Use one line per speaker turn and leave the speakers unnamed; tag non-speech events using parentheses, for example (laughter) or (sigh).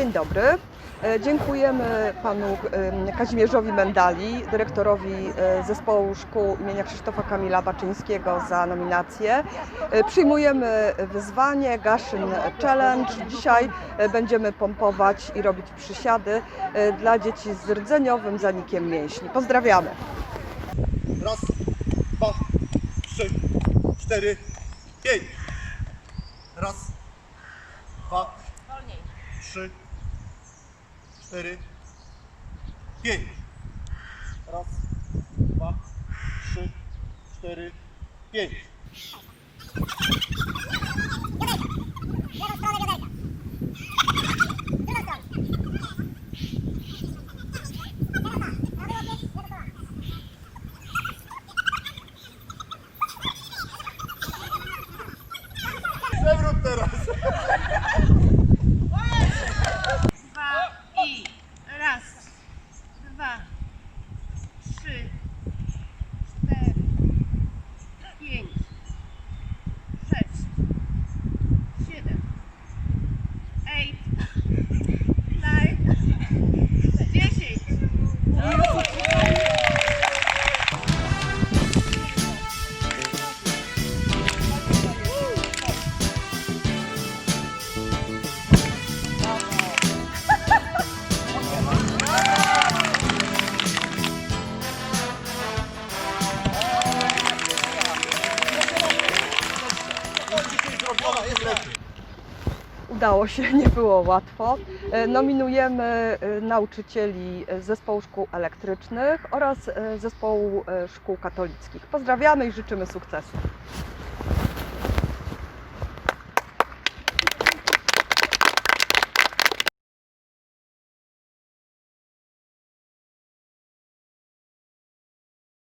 Dzień dobry. E, Dziękujemy panu Kazimierzowi Mendali, dyrektorowi e, zespołu szkół imienia Krzysztofa Kamila Baczyńskiego za nominację. E, Przyjmujemy wyzwanie Gaszyn Challenge. Dzisiaj będziemy pompować i robić przysiady dla dzieci z rdzeniowym zanikiem mięśni. Pozdrawiamy.
Raz, dwa, trzy, cztery, pięć. Raz, dwa, trzy, cztery, pięć. Raz, dwa, trzy, cztery, pięć. Przewrót teraz.
Udało się, (laughs) nie było łatwo. E, Nominujemy e, nauczycieli zespołu szkół elektrycznych oraz e, zespołu szkół katolickich. Pozdrawiamy i życzymy sukcesu.